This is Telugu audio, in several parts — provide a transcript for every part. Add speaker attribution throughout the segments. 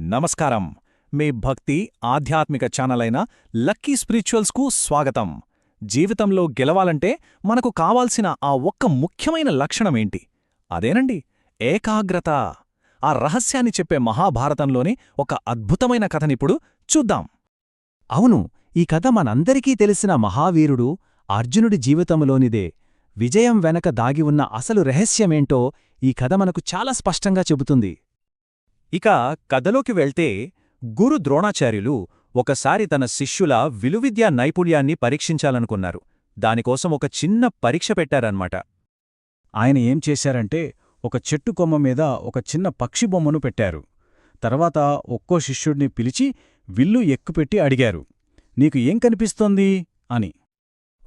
Speaker 1: నమస్కారం. మీ భక్తి ఆధ్యాత్మిక ఛానల్ అయిన లక్కీ స్పిరిచువల్స్కు స్వాగతం. జీవితంలో గెలవాలంటే మనకు కావాల్సిన ఆ ఒక్క ముఖ్యమైన లక్షణమేంటి అదేనండి ఏకాగ్రత. ఆ రహస్యాన్ని చెప్పే మహాభారతంలోని ఒక అద్భుతమైన కథనిప్పుడు చూద్దాం.
Speaker 2: అవును ఈ కథ మనందరికీ తెలిసిన మహావీరుడు అర్జునుడి జీవితంలోనిదే. విజయం వెనక దాగి ఉన్న అసలు రహస్యమేంటో ఈ కథ మనకు చాలా స్పష్టంగా చెబుతుంది.
Speaker 1: ఇక కథలోకి వెళ్తే గురు ద్రోణాచార్యులు ఒకసారి తన శిష్యుల విలువిద్యా నైపుణ్యాన్ని పరీక్షించాలనుకున్నారు. దానికోసం ఒక చిన్న పరీక్ష పెట్టారన్నమాట.
Speaker 2: ఆయన ఏం చేశారంటే ఒక చెట్టు కొమ్మ మీద ఒక చిన్న పక్షి బొమ్మను పెట్టారు. తర్వాత ఒక్కో శిష్యుడిని పిలిచి విల్లు ఎక్కుపెట్టి అడిగారు. నీకు ఏం కనిపిస్తోంది? అని.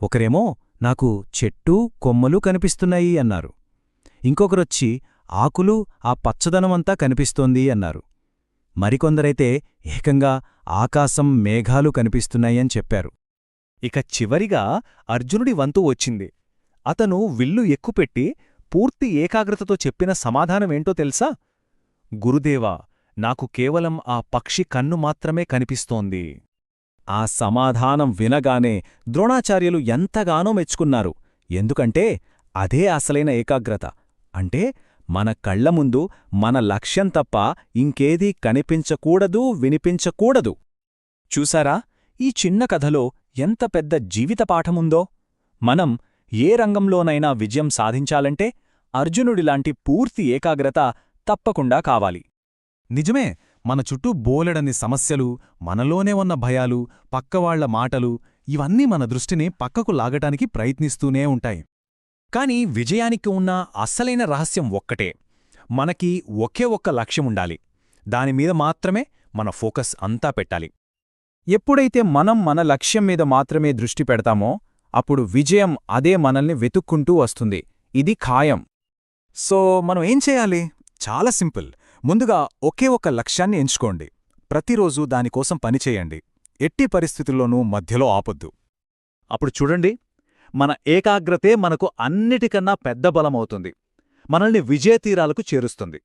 Speaker 1: ఒకరేమో నాకు చెట్టు కొమ్మలు కనిపిస్తున్నాయి అన్నారు. ఇంకొకరొచ్చి ఆకులు ఆ పచ్చదనమంతా కనిపిస్తోంది అన్నారు. మరికొందరైతే ఏకంగా ఆకాశం మేఘాలు కనిపిస్తున్నాయని చెప్పారు. ఇక చివరిగా అర్జునుడి వంతు వచ్చింది. అతను విల్లు ఎక్కుపెట్టి పూర్తి ఏకాగ్రతతో చెప్పిన సమాధానమేంటో తెలుసా? గురుదేవా నాకు కేవలం ఆ పక్షి కన్ను మాత్రమే కనిపిస్తోంది. ఆ సమాధానం వినగానే ద్రోణాచార్యులు ఎంతగానో మెచ్చుకున్నారు. ఎందుకంటే అదే అసలైన ఏకాగ్రత. అంటే మన కళ్ళ ముందు మన లక్ష్యం తప్ప ఇంకేదీ కనిపించకూడదు వినిపించకూడదు. చూసారా? ఈ చిన్న కథలో ఎంత పెద్ద జీవిత పాఠముందో? మనం ఏ రంగంలోనైనా విజయం సాధించాలంటే అర్జునుడిలాంటి పూర్తి ఏకాగ్రత తప్పకుండా కావాలి. నిజమే మన చుట్టూ బోలెడని సమస్యలు మనలోనే ఉన్న భయాలు పక్కవాళ్ళ మాటలు ఇవన్నీ మన దృష్టిని పక్కకు లాగటానికి ప్రయత్నిస్తూనే ఉంటాయి. కాని విజయానికి ఉన్న అస్సలైన రహస్యం ఒక్కటే. మనకి ఒకే ఒక్క లక్ష్యముండాలి దానిమీద మాత్రమే మన ఫోకస్ అంతా పెట్టాలి.
Speaker 2: ఎప్పుడైతే మనం మన లక్ష్యం మీద మాత్రమే దృష్టి పెడతామో అప్పుడు విజయం అదే మనల్ని వెతుక్కుంటూ వస్తుంది. ఇది ఖాయం.
Speaker 1: సో మనం ఏం చేయాలి? చాలా సింపుల్. ముందుగా ఒకే ఒక లక్ష్యాన్ని ఎంచుకోండి. ప్రతిరోజూ దానికోసం పనిచేయండి ఎట్టి పరిస్థితుల్లోనూ మధ్యలో ఆపొద్దు. అప్పుడు చూడండి మన ఏకాగ్రతే మనకు అన్నిటికన్నా పెద్ద బలమవుతుంది. మనల్ని విజయతీరాలకు చేరుస్తుంది.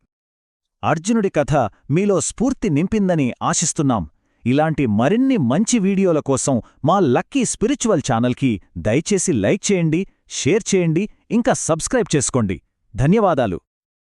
Speaker 1: అర్జునుడి కథ మీలో స్ఫూర్తి నింపిందని ఆశిస్తున్నాం. ఇలాంటి మరిన్ని మంచి వీడియోల కోసం మా లక్కీ స్పిరిచువల్ ఛానల్కి దయచేసి లైక్ చేయండి షేర్ చేయండి ఇంకా సబ్స్క్రైబ్ చేసుకోండి. ధన్యవాదాలు.